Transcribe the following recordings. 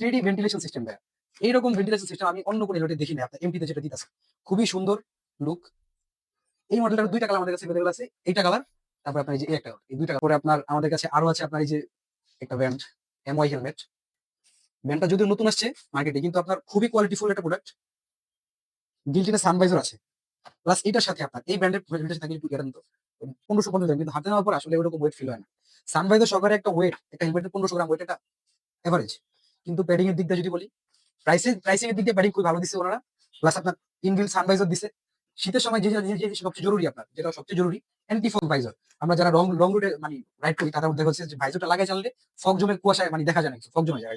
Three ventilation system দেয় এইরকম ventilation system আমি অন্য কোনো হেলমেটে দেখি না আপনার এমপিতে যেটা দিতেছে। খুবই সুন্দর লুক এই মডেলটার দুইটা কালার আমাদের কাছে অ্যাভেলেবল আছে। এইটা কালার তারপর আপনার এই যে একটা এই দুইটা করে আপনার, আমাদের কাছে আরও আছে আপনার এই যে একটা ব্যান্ড এমওয়াই হেলমেট ব্যান্ডটা যদিও নতুন আসছে মার্কেটে কিন্তু আপনার খুবই কোয়ালিটিফুল একটা প্রোডাক্ট গিলটিতে সানভাইজার আছে। প্লাস এটার সাথে আপনার, এই ব্র্যান্ডের হেলমেটের থাকে একটু গ্যারান্টি পনেরোশো পঞ্চাশ কিন্তু হাতে নেওয়ার পর আসলে ওরকম ওয়েট ফিল হয় না। সানভাইজার সহকারে একটা ওয়েট একটা হেলমেটের পনেরোশো গ্রাম ওয়েট এটা এভারেজ কিন্তু প্যাডিং এর দিক দিয়ে যদি বলি প্রাইসের প্রাইসিং এর দিক দিয়ে প্যাডিং খুব ভালো দিচ্ছে ওনারা। প্লাস আপনার ইনবিল সানভাইজার দিছে। শীতের সময় যে যে যে জিনিস সবচেয়ে জরুরি আপনার, যেটা সবচেয়ে জরুরি অ্যান্টি ফগ ভাইজার আমরা যারা লং লং রুটে মানে রাইড করি তাদের মধ্যে হচ্ছে যে ভাইজারটা লাগাই চাললে ফগ জমে কুয়াশায় মানে দেখা যায় না ফগ জমে যায়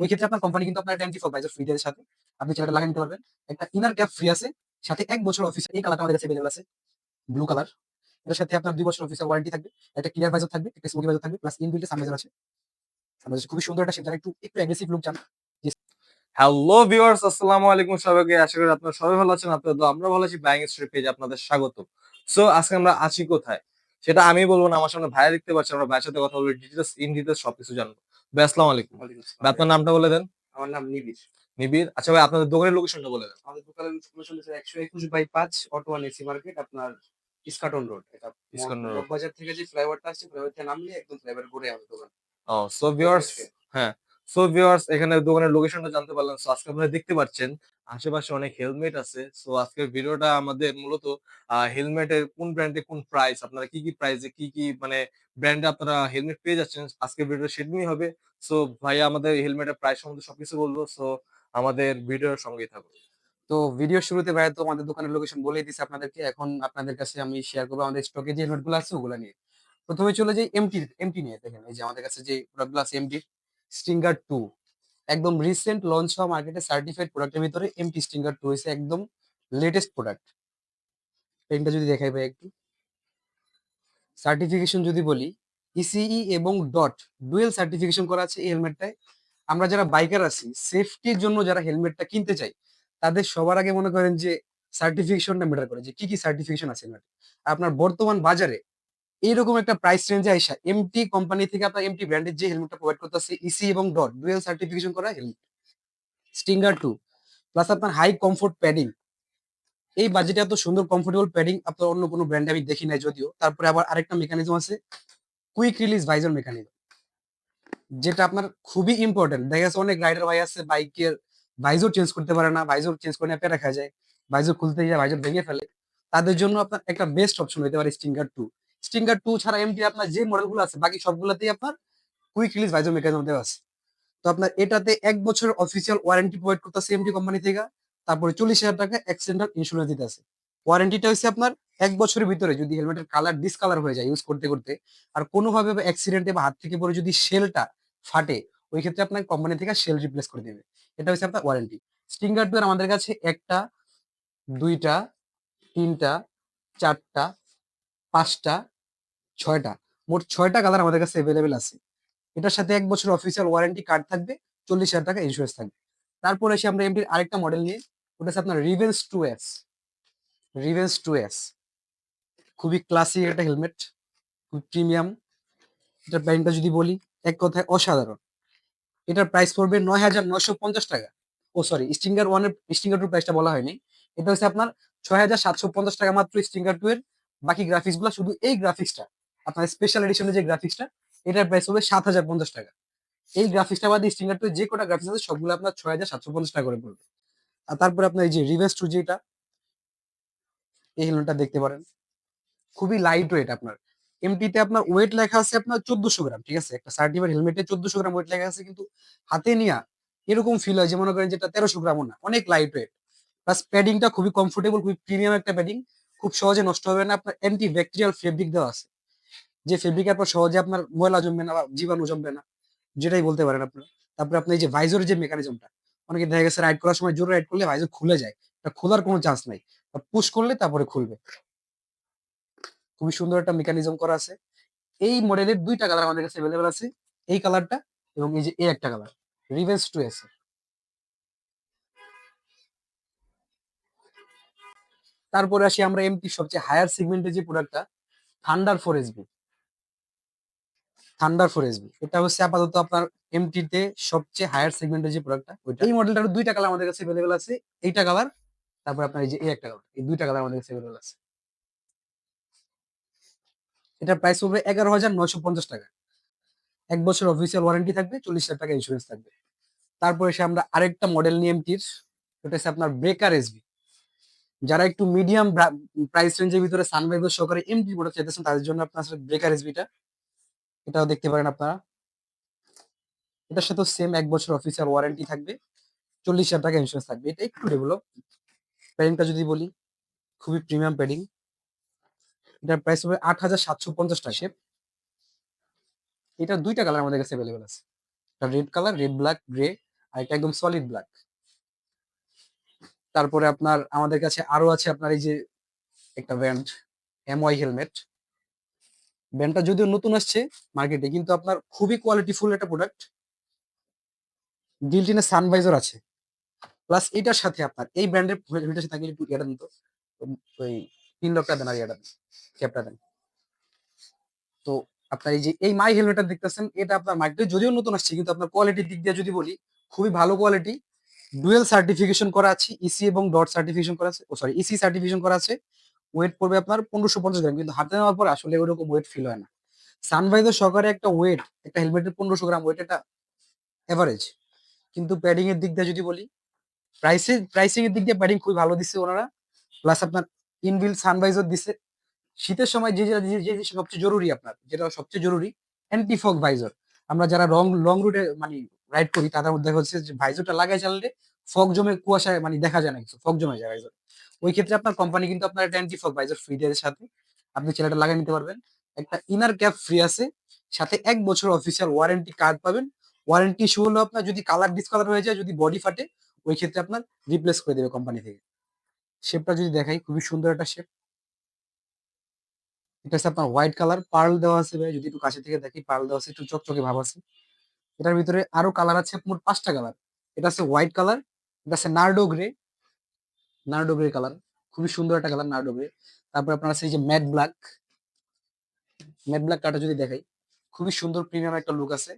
ওই ক্ষেত্রে আপনার কোম্পানি কিন্তু আপনার অ্যান্টি ফগ ভাইজার ফ্রি দেয় সাথে। আপনি সেটা লাগিয়ে নিতে পারবেন। একটা ইনার ক্যাপ ফ্রি আছে, সাথে এক বছর অফিস এই কালারটা আমাদের কাছে আছে। ব্লু কালার এটার সাথে আপনার দুই বছর অফিসের ওয়ারেন্টি থাকবে। একটা ক্লিয়ার ভাইজার থাকবে, একটা স্মোকি ভাইজার থাকবে প্লাস ইনবিল্টে সানভাইজার আছে। খুবই সুন্দর একটা শেপ যারা একটু একটু অ্যাগ্রেসিভ লুক চান হ্যালো ভিউয়ার্স আসসালামু আলাইকুম সবাইকে। আশা করি আপনারা সবাই ভালো আছেন। আপনাদের তো আমরা ভালো আছি। বাইং স্ট্রিট পেজে আপনাদের স্বাগত। সো আজকে আমরা আছি কোথায়? সেটা আমি বলব না আমার সামনে ভাইয়া দেখতে পাচ্ছি। আমরা ভাইয়ের সাথে কথা বলব ডিটেলস ইন ডিটেলস সবকিছু জানব। ভাই আসসালামু আলাইকুম। ভাই আপনার নামটা বলে দেন। আমার নাম নিবির নিবির আচ্ছা ভাই আপনাদের দোকানের লোকেশনটা বলে দেন। আমাদের দোকানের লোকেশন হচ্ছে একশো একুশ বাই পাঁচ অটোয়ান এসি মার্কেট আপনার ইস্কাটন রোড। এটা ইস্কাটন road। বাজার থেকে যে ফ্লাইওভারটা আসছে ফ্লাইওভার থেকে নামলে একদম ফ্লাইওভার ঘুরে আমাদের দোকান। ও সো ভিউয়ার্স হ্যাঁ সো ভিউয়ার্স এখানে দোকানের লোকেশনটা জানতে পারলেন সো আজকে আপনারা দেখতে পাচ্ছেন আশেপাশে অনেক হেলমেট আছে সো আজকের ভিডিওটা আমাদের মূলত হেলমেটের কোন ব্র্যান্ডে কোন প্রাইস আপনারা কি কি প্রাইসে কি কি মানে ব্র্যান্ডে আপনারা হেলমেট পেয়ে যাচ্ছেন আজকের ভিডিও সেটা নিয়ে হবে সো ভাইয়া আমাদের হেলমেটের প্রাইস সম্বন্ধে সবকিছু বলব সো আমাদের ভিডিওর সঙ্গেই থাকুন। তো ভিডিও শুরুতে ভাইয়া তো আমাদের দোকানের লোকেশন বলেই দিছে আপনাদেরকে এখন আপনাদের কাছে আমি শেয়ার করব আমাদের স্টকে যে হেলমেটগুলো আছে ওগুলো নিয়ে। প্রথমে চলে যাই এমটি এমটি নিয়ে। দেখেন, এই যে আমাদের কাছে যে প্রোডাক্টগুলো আছে এমটি স্টিঙ্গার টু একদম রিসেন্ট লঞ্চ হওয়া মার্কেটে সার্টিফাইড প্রোডাক্টের ভিতরে এমটি স্টিঙ্গার টু হয়েছে একদম লেটেস্ট প্রোডাক্ট পেনটা যদি দেখাই ভাই একটু। সার্টিফিকেশন যদি বলি ইসিই এবং ডট ডুয়েল সার্টিফিকেশন করা আছে এই হেলমেটটায় আমরা যারা বাইকার আছি সেফটির জন্য যারা হেলমেটটা কিনতে চাই, তাদের সবার আগে মনে করেন যে সার্টিফিকেশনটা ম্যাটার করে যে কি কি সার্টিফিকেশন আছে হেলমেট আপনার বর্তমান বাজারে এইরকম একটা প্রাইস রেঞ্জে আইসা এমটি কোম্পানি থেকে আপনার এমটি ব্র্যান্ডের যে হেলমেটটা প্রোভাইড করতেছে ইসি এবং ডট ডুয়েল সার্টিফিকেশন করা হেলমেট স্টিঙ্গার টু প্লাস আপনার হাই কমফোর্ট প্যাডিং এই বাজেটে এত সুন্দর কমফোর্টেবল প্যাডিং আপনার অন্য কোনো ব্র্যান্ডে আমি দেখি নাই যদিও। তারপরে আবার আরেকটা মেকানিজম আছে কুইক রিলিজ ভাইজার মেকানিজম যেটা আপনার খুবই ইম্পর্টেন্ট দেখা যাচ্ছে অনেক রাইডার ভাই আছে বাইকের ভাইজর চেঞ্জ করতে পারে না ভাইজর চেঞ্জ করে পেয়ে রাখা যায়। ভাইজর খুলতে যায় ভাইজর ভেঙে ফেলে। তাদের জন্য আপনার একটা বেস্ট অপশন হতে পারে স্টিঙ্গার টু স্টিঙ্গার টু ছাড়া এমটি আপনার যে মডেলগুলো আছে, বাকি সবগুলোতেই আপনার কুইক রিলিজ ভাইজো মেকানিজম দেওয়া আছে। তো আপনার এটাতে এক বছর অফিসিয়াল ওয়ারেন্টি প্রোভাইড করতেছে এমটি কোম্পানি থেকে, তারপরে চল্লিশ হাজার টাকা অ্যাক্সিডেন্টাল ইন্স্যুরেন্স দিতে আছে। ওয়ারেন্টিটা হচ্ছে আপনার এক বছরের ভিতরে যদি হেলমেটের কালার ডিসকালার হয়ে যায় ইউজ করতে করতে, আর কোনোভাবে অ্যাক্সিডেন্টে বা হাত থেকে পরে যদি শেলটা ফাটে, ওই ক্ষেত্রে আপনার কোম্পানি থেকে শেল রিপ্লেস করে দেবে। এটা হচ্ছে আপনার ওয়ারেন্টি স্টিঙ্গার টু আমাদের কাছে একটা, দুইটা, তিনটা, চারটা, পাঁচটা ছয়টা। মোট ছয়টা কালার আমাদের কাছে অ্যাভেলেবেল আছে। এটার সাথে এক বছর অফিসিয়াল ওয়ারেন্টি কার্ড থাকবে, চল্লিশ হাজার টাকা ইন্স্যুরেন্স থাকবে। তারপর এসে আমরা এমটির আরেকটা মডেল নিয়ে, ওটা হচ্ছে আপনার Revenge two S Revenge two S খুবই ক্লাসিক একটা হেলমেট খুব প্রিমিয়াম এটার প্রাইসটা যদি বলি, এক কথায় অসাধারণ। এটার প্রাইস পড়বে নয় হাজার নয়শো পঞ্চাশ টাকা। ও সরি স্টিঙ্গার ওয়ানের স্টিঙ্গার টু প্রাইসটা বলা হয়নি। এটা হচ্ছে আপনার ছয় হাজার সাতশো পঞ্চাশ টাকা মাত্র স্টিঙ্গার টু এর। বাকি গ্রাফিক্সগুলো শুধু এই গ্রাফিক্সটা আপনার স্পেশাল এডিশনের যে গ্রাফিক্সটা এটার প্রাইস হবে সাত হাজার পঞ্চাশ টাকা। এই গ্রাফিক্সটা বাদে স্টিঙ্গার টু যে কটা গ্রাফিক্স আছে, সবগুলো আপনার ছয় হাজার সাতশো পঞ্চাশ টাকা করে পড়বে। আর তারপরে আপনার এই যে রিভেন্স টু যেটা, এই হেলমেটটা দেখতে পারেন। খুবই লাইট ওয়েট আপনার। এমটিতে আপনার ওয়েট লেখা আছে আপনার চোদ্দশো গ্রাম, ঠিক আছে? একটা সার্টিফাইড হেলমেটে চোদ্দশো গ্রাম ওয়েট লেখা আছে, কিন্তু হাতে নিয়া এরকম ফিল হয় যে মনে করেন যেটা তেরোশো গ্রামও না, অনেক লাইট ওয়েট প্লাস প্যাডিংটা খুবই কমফোর্টেবল খুবই প্রিমিয়াম একটা প্যাডিং খুব সহজে নষ্ট হবে না, আপনার অ্যান্টি ব্যাকটেরিয়াল ফেব্রিক দেওয়া আছে। যে ফেব্রিক পর সহজে আপনার ময়লা জমবে না বা জীবাণু জমবে না, যেটাই বলতে পারেন আপনার। তারপরে আপনার এই যে ভাইজরের যে মেকানিজমটা অনেকে দেখা গেছে রাইড করার সময় জোরে রাইড করলে ভাইজর খুলে যায় খোলার কোনো চান্স নাই। পুশ করলে তারপরে খুলবে। খুবই সুন্দর একটা মেকানিজম করা আছে। এই মডেলের দুইটা কালার আমাদের কাছে অ্যাভেলেবেল আছে, এই কালারটা এবং এই যে এই একটা কালার রিভেন্স টু আছে তারপরে আসি আমরা এমটি সবচেয়ে হায়ার সেগমেন্টের যে প্রোডাক্টটা thunder four SB thunder four SB এটা হচ্ছে আপাতত আপনার এমটিতে সবচেয়ে হায়ার সেগমেন্টের যে প্রোডাক্টটা ওইটা। এই মডেলটার দুইটা কালার আমাদের কাছে অ্যাভেলেবল আছে। এইটা কালার তারপর আপনার এই যে, এই একটা কালার এই দুইটা কালার আমাদের কাছে অ্যাভেলেবল আছে। এটার প্রাইস পড়বে এগারো হাজার নয়শো পঞ্চাশ টাকা। এক বছর অফিসিয়াল ওয়ারেন্টি থাকবে, চল্লিশ হাজার টাকা ইন্স্যুরেন্স থাকবে। তারপরে এসে আমরা আরেকটা মডেল নিয়ে এমটির ওটা হচ্ছে আপনার ব্রেকার এসবি যারা একটু মিডিয়াম প্রাইস রেঞ্জের ভিতরে সানভাইভার সহকারে এমটি প্রোডাক্ট চাইতেছেন, তাদের জন্য আপনার ব্রেকার এসবিটা এটাও দেখতে পারেন আপনারা। এটার সাথে সেম এক বছর অফিসিয়াল ওয়ারেন্টি থাকবে। চল্লিশ হাজার টাকা ইন্স্যুরেন্স থাকবে। এটা একটু ডেভেলপ প্যাডিংটা যদি বলি, খুবই প্রিমিয়াম প্যাডিং এটার প্রাইস হবে আট হাজার সাতশো পঞ্চাশ টাকা। এটা দুইটা কালার আমাদের কাছে অ্যাভেলেবেল আছে। একটা red colour red black grey আর এটা একদম সলিড ব্ল্যাক তারপরে আপনার, আমাদের কাছে আরও আছে আপনার এই যে একটা ব্যান্ড এমওয়াই হেলমেট ব্যান্ডটা যদিও নতুন আসছে মার্কেটে কিন্তু আপনার খুবই কোয়ালিটিফুল একটা প্রোডাক্ট গিল্টিনের সানভাইজার আছে। প্লাস এটার সাথে আপনার, এই ব্র্যান্ডের হেলমেটের সাথে থাকলে একটু এটা তো ওই তিন লক্ষটা দেন আর এটা ক্যাপটা দেন। তো আপনার এই যে, এই মাই হেলমেটটা দেখতেছেন, এটা আপনার মার্কেটে যদিও নতুন আসছে, কিন্তু আপনার কোয়ালিটির দিক দিয়ে যদি বলি, খুবই ভালো কোয়ালিটি ডুয়েল সার্টিফিকেশন করা আছে ইসি এবং ডট সার্টিফিকেশন করা আছে, ও সরি ইসি সার্টিফিকেশন করা আছে ওয়েট পড়বে আপনার পনেরোশো পঞ্চাশ গ্রাম। কিন্তু হাতে নেওয়ার পর আসলে ওইরকম ওয়েট ফিল হয় না। সানভাইজার সহকারে একটা ওয়েট একটা হেলমেটের পনেরোশো গ্রাম ওয়েট এটা এভারেজ কিন্তু প্যাডিং এর দিক দিয়ে যদি বলি প্রাইসের প্রাইসিং এর দিক দিয়ে প্যাডিং খুবই ভালো দিচ্ছে ওনারা। প্লাস আপনার ইনবিল সানভাইজার দিচ্ছে। শীতের সময় যে যে সবচেয়ে জরুরি আপনার, যেটা সবচেয়ে জরুরি অ্যান্টি ফগ ভাইজার আমরা যারা রং লং রুটে মানে রাইড করি, তাদের মধ্যে হচ্ছে যে ভাইজারটা লাগাই চালালে ফগ জমে কুয়াশায় মানে দেখা যায় না কিছু ফগ জমে যায় ভাইজার ওই ক্ষেত্রে আপনার কোম্পানি কিন্তু আপনার একটা অ্যান্টি ফগ ভাইজার ফ্রি দেয় সাথে। আপনি ছেলেটা লাগিয়ে নিতে পারবেন। একটা ইনার ক্যাপ ফ্রি আছে। সাথে এক বছর অফিসিয়াল ওয়ারেন্টি কার্ড পাবেন। ওয়ারেন্টি ইস্যু হলো আপনার যদি কালার ডিসকালার হয়ে যায়, যদি বডি ফাটে, ওই ক্ষেত্রে আপনার রিপ্লেস করে দেবে কোম্পানি থেকে। শেপটা যদি দেখাই, খুবই সুন্দর একটা শেপ এটা হচ্ছে আপনার হোয়াইট কালার পার্ল দেওয়া আছে ভাই। যদি একটু কাছে থেকে দেখি পার্ল দেওয়া আছে, একটু চকচকে ভাব আছে। এটার ভিতরে আরও কালার আছে, মোট পাঁচটা কালার এটা আছে হোয়াইট কালার এটা আছে Nardo grey Nardo grey colour খুবই সুন্দর একটা কালার নার্ডো গ্রে তারপর আপনার আছে এই যে ম্যাট ব্ল্যাক ম্যাট ব্ল্যাক কাটা যদি দেখাই, খুবই সুন্দর প্রিমিয়াম একটা লুক আছে।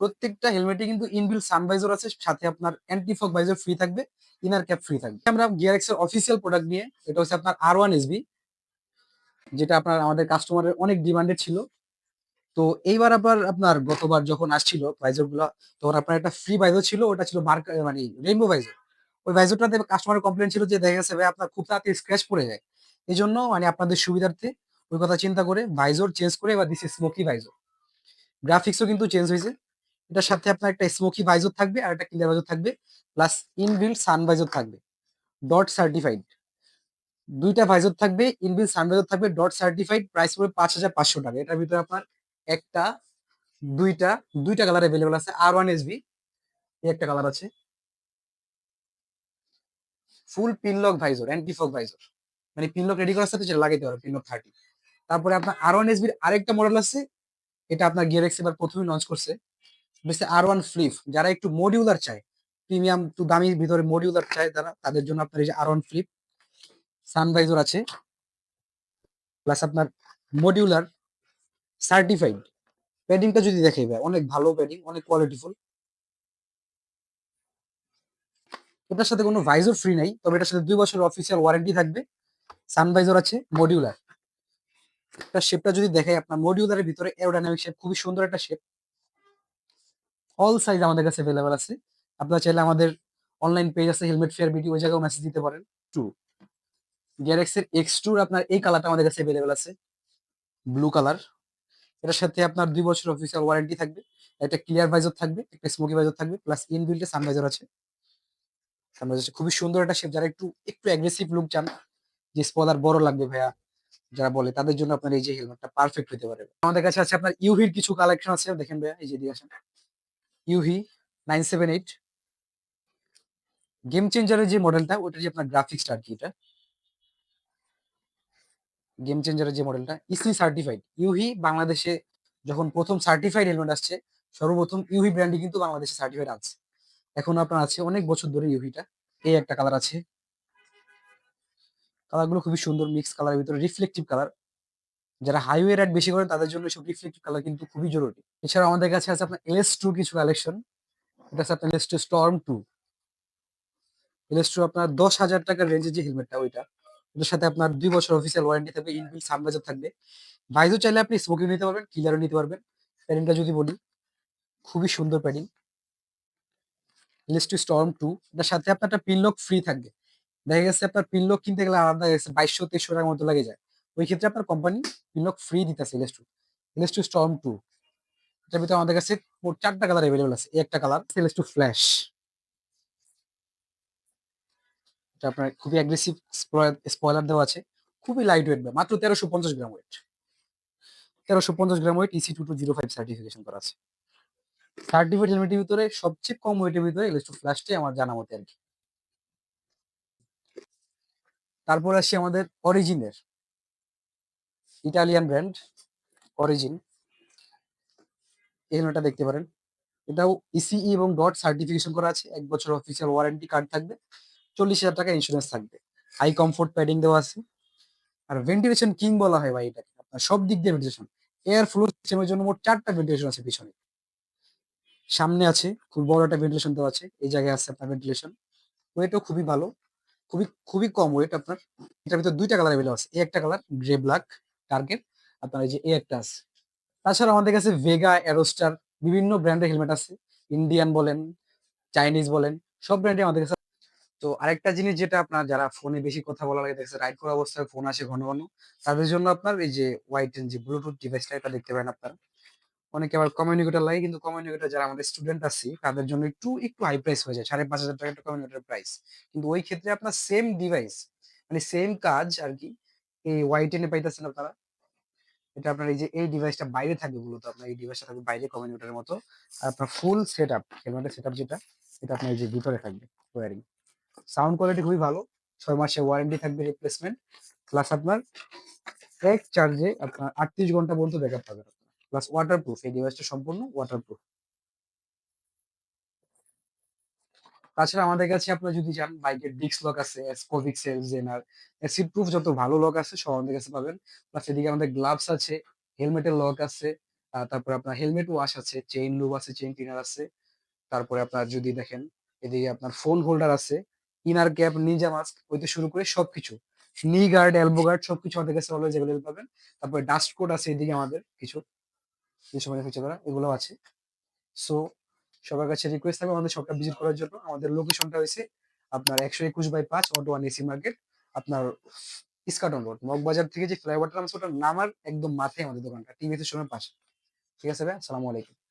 প্রত্যেকটা হেলমেটে কিন্তু ইনবিল সানভাইজার আছে, সাথে আপনার অ্যান্টি ফগ ভাইজার ফ্রি থাকবে ইনার ক্যাপ ফ্রি থাকবে। আমরা গিয়ার এর অফিসিয়াল প্রোডাক্ট নিয়ে, এটা হচ্ছে আপনার আর ওয়ান এসবি যেটা আপনার আমাদের কাস্টমারের অনেক ডিমান্ডেড ছিল। তো এইবার আবার আপনার গতবার যখন আসছিল ভাইজারগুলো, তখন আপনার একটা ফ্রি ভাইজার ছিল, ওটা ছিল মার্ক মানে রেইনবো ভাইজার ওই ভাইজারটাতে কাস্টমারের কমপ্লেন ছিল যে দেখা গেছে ভাই আপনার খুব তাড়াতাড়ি স্ক্র্যাচ পড়ে যায়। এই জন্য মানে আপনাদের সুবিধার্থে ওই কথা চিন্তা করে ভাইজোর চেঞ্জ করে এবার দিচ্ছে স্মোকি ভাইজর গ্রাফিক্সও কিন্তু চেঞ্জ হয়েছে। এটার সাথে আপনার একটা স্মোকি ভাইজর থাকবে আর একটা ক্লিয়ার ভাইজর থাকবে প্লাস ইনবিল্ড সান ভাইজর থাকবে ডট সার্টিফাইড দুইটা ভাইজর থাকবে ইনবিল সান ভাইজর থাকবে ডট সার্টিফাইড প্রাইস পড়বে পাঁচ হাজার পাঁচশো টাকা। এটার ভিতরে আপনার একটা, দুইটা দুইটা কালার অ্যাভেলেবল আছে আর ওয়ান এসবি একটা কালার আছে। Full pinlock visor anti fog visor মানে পিনলক রেডি করার সাথে যেটা লাগাইতে পারবে পিনলক থার্টি তারপরে আপনার আর ওয়ান এসবির আরেকটা মডেল আছে, এটা আপনার গিয়ার এক্স এবার প্রথমেই লঞ্চ করছে। বেশি আর ওয়ান ফ্লিপ যারা একটু মডিউলার চায় প্রিমিয়াম একটু দামির ভিতরে মডিউলার চায় তারা, তাদের জন্য আপনার এই যে আর ওয়ান ফ্লিপ সানভাইজর আছে প্লাস আপনার মডিউলার সার্টিফাইড প্যাডিংটা যদি দেখে অনেক ভালো প্যাডিং অনেক কোয়ালিটিফুল এটার সাথে কোনো ভাইজর ফ্রি নাই তবে এটার সাথে দুই বছর অফিসিয়াল ওয়ারেন্টি থাকবে। সানভাইজর আছে মডিউলার একটা শেপটা যদি দেখাই আপনার মডিউলারের ভিতরে এরোডাইনামিক শেপ খুবই সুন্দর একটা শেপ অল সাইজ আমাদের কাছে অ্যাভেলেবল আছে। আপনারা চাইলে আমাদের অনলাইন পেজ আছে হেলমেট ফেয়ার বিডি ওই জায়গায় মেসেজ দিতে পারেন। টু গ্যারেক্স এর এক্স টুর আপনার এই কালারটা আমাদের কাছে অ্যাভেলেবল আছে। ব্লু কালার এটার সাথে আপনার দুই বছর অফিসিয়াল ওয়ারেন্টি থাকবে। একটা ক্লিয়ার ভাইজর থাকবে একটা স্মোকি ভাইজর থাকবে প্লাস ইনবিল্টে সানভাইজর আছে। খুবই সুন্দর একটা শেপ যারা একটু একটু অ্যাগ্রেসিভ লুক চান, যে স্পলার বড় লাগবে ভাইয়া, যারা বলে, তাদের জন্য আপনার এই যে হেলমেটটা পারফেক্ট হতে পারে। আমাদের কাছে আছে আপনার ইউভির কিছু কালেকশন আছে, দেখেন ভাইয়া, এই যে দিয়ে আসেন। UV nine seven eight game চেঞ্জারের যে মডেলটা ওটা যে আপনার গ্রাফিক্সটা আর কি এটা। গেম চেঞ্জারের যে মডেলটা ইসি সার্টিফাইড ইউহি বাংলাদেশে যখন প্রথম সার্টিফাইড হেলমেট আসছে, সর্বপ্রথম ইউহি ব্র্যান্ডই কিন্তু বাংলাদেশে সার্টিফাইড আছে। এখন আপনার আছে অনেক বছর ধরে ইউহিটা এই একটা কালার আছে। কালারগুলো খুবই সুন্দর মিক্স কালারের ভিতরে রিফ্লেকটিভ কালার যারা হাইওয়ে রাইড বেশি করেন, তাদের জন্য সব রিফ্লেক্টিভ কালার কিন্তু খুবই জরুরি। এছাড়া আমাদের কাছে আছে আপনার এলএস টু কিছু কালেকশন এটা আছে আপনার LS two Storm two LS two আপনার দশ হাজার টাকার রেঞ্জের যে হেলমেটটা ওইটা। ওটার সাথে আপনার দুই বছর অফিসিয়াল ওয়ারেন্টি থাকবে ইনবিল সানবাজার থাকবে। ভাইজও চাইলে আপনি স্মোকিং নিতে পারবেন কিলারও নিতে পারবেন। প্যাডিংটা যদি বলি, খুবই সুন্দর প্যাডিং এলএস স্টর্ম টু এটার সাথে আপনার একটা পিনলক ফ্রি থাকবে। দেখা গেছে আপনার পিনলক কিনতে গেলে আলাদা গেছে, বাইশশো তেইশশো টাকার মতো লাগে যায়। ওই ক্ষেত্রে আপনার কোম্পানি পিনলক ফ্রি দিতেছে এলএস টু স্টর্ম টু এটার ভিতরে আমাদের কাছে চারটা কালার অ্যাভেলেবল আছে। একটা কালার এলএস ফ্ল্যাশ এটা আপনার খুবই অ্যাগ্রেসিভ স্পয়লার দেওয়া আছে। খুবই লাইট ওয়েট মাত্র তেরোশো পঞ্চাশ গ্রাম ওয়েট তেরোশো পঞ্চাশ gram weight EC two two zero five certification করা আছে। সার্টিফিকেট হেলমেটের ভিতরে সবচেয়ে কম ওয়েটের ভিতরে টু ফ্ল্যাশটাই আমার জানা মতে আর কি। তারপর আসি আমাদের অরিজিনের ইটালিয়ান ব্র্যান্ড অরিজিন এই হেলমেটটা দেখতে পারেন। এটাও ইসিই এবং ডট সার্টিফিকেশন করা আছে। এক বছর অফিসিয়াল ওয়ারেন্টি কার্ড থাকবে। চল্লিশ হাজার টাকা ইন্স্যুরেন্স থাকবে। হাই কমফোর্ট প্যাডিং দেওয়া আছে। আর ভেন্টিলেশন কিং বলা হয় ভাই এটাকে। আপনার সব দিক দিয়ে ভেন্টিলেশন এয়ার ফ্লো সিস্টেমের জন্য মোট চারটা ভেন্টিলেশন আছে পিছনে। সামনে আছে, খুব বড় একটা ভেন্টিলেশন দেওয়া আছে, এই জায়গায় আছে আপনার ভেন্টিলেশন ওয়েটও খুবই ভালো, খুবই খুবই কম ওয়েট আপনার। এটার ভিতরে দুইটা কালার অ্যাভেলেবল আছে এই একটা কালার গ্রে ব্ল্যাক টার্গেট আপনার এই যে এই একটা আছে। তাছাড়া আমাদের কাছে ভেগা অ্যারোস্টার বিভিন্ন ব্র্যান্ডের হেলমেট আছে। ইন্ডিয়ান বলেন চাইনিজ বলেন, সব ব্র্যান্ডে আমাদের কাছে তো আরেকটা জিনিস যেটা আপনার যারা ফোনে বেশি কথা বলা লাগে দেখছে রাইড করা অবস্থায় ফোন আসে ঘন ঘন, তাদের জন্য আপনার এই যে হোয়াইট যে ব্লুটুথ ডিভাইসটা এটা দেখতে পারেন আপনারা। অনেকে আবার কমিউনিকেটর লাগে, কিন্তু কমিউনিকেটর যারা আমাদের স্টুডেন্ট আছে, তাদের জন্য একটু একটু হাই প্রাইস হয়ে যায়। সাড়ে পাঁচ হাজার টাকা একটা কমিউনিকেটর প্রাইস কিন্তু ওই ক্ষেত্রে আপনার সেম ডিভাইস মানে সেম কাজ আর কি, এই হোয়াইট এনে পাইতেছেন আপনারা। এটা আপনার এই যে, এই ডিভাইসটা বাইরে থাকবে মূলত, আপনার এই ডিভাইসটা থাকবে বাইরে কমিউনিকেটরের মতো। আর আপনার ফুল সেট আপ হেলমেটের সেট আপ যেটা এটা আপনার এই যে ভিতরে থাকবে ওয়ারিং সাউন্ড কোয়ালিটি খুবই ভালো, ছয় মাসের ওয়ারেন্টি থাকবে রিপ্লেসমেন্ট প্লাস আপনার এক চার্জে আপনার আটত্রিশ ঘণ্টা বলতে পর্যন্ত ব্যাকআপ পাবেন। প্লাস ওয়াটার প্রুফ এই ডিভাইসটা সম্পূর্ণ ওয়াটার প্রুফ তাছাড়া আমাদের কাছে আপনারা যদি চান, বাইকের ডিস্ক লক আছে স্কোভিক সেল জেনার অ্যাসিড প্রুফ যত ভালো লক আছে, সব আমাদের কাছে পাবেন। প্লাস এদিকে আমাদের গ্লাভস আছে হেলমেটের লক আছে তারপরে আপনার হেলমেট ওয়াশ আছে চেইন লুব আছে চেইন ক্লিনার আছে। তারপরে আপনার যদি দেখেন, এদিকে আপনার ফোন হোল্ডার আছে ইনার ক্যাপ নিজা মাস্ক হইতে শুরু করে সবকিছু। নি গার্ড এলবো গার্ড সবকিছু আমাদের কাছে অলওয়েজ অ্যাভেলেবল পাবেন। তারপরে ডাস্ট কোড আছে এদিকে আমাদের, কিছু। কিছু সময় ফিচার করা এগুলো আছে। সো সবার কাছে রিকোয়েস্ট থাকবে আমাদের শপটা ভিজিট করার জন্য। আমাদের লোকেশনটা হয়েছে আপনার একশো একুশ বাই পাঁচ অটো ওয়ান এসি মার্কেট আপনার ইস্কাটন রোড মগবাজার থেকে যে ফ্লাইওভারটা নামছে ওটার নামার একদম মাথায় আমাদের দোকানটা টিভিতে শোনার পাশে। ঠিক আছে ভাই? আসসালামু আলাইকুম।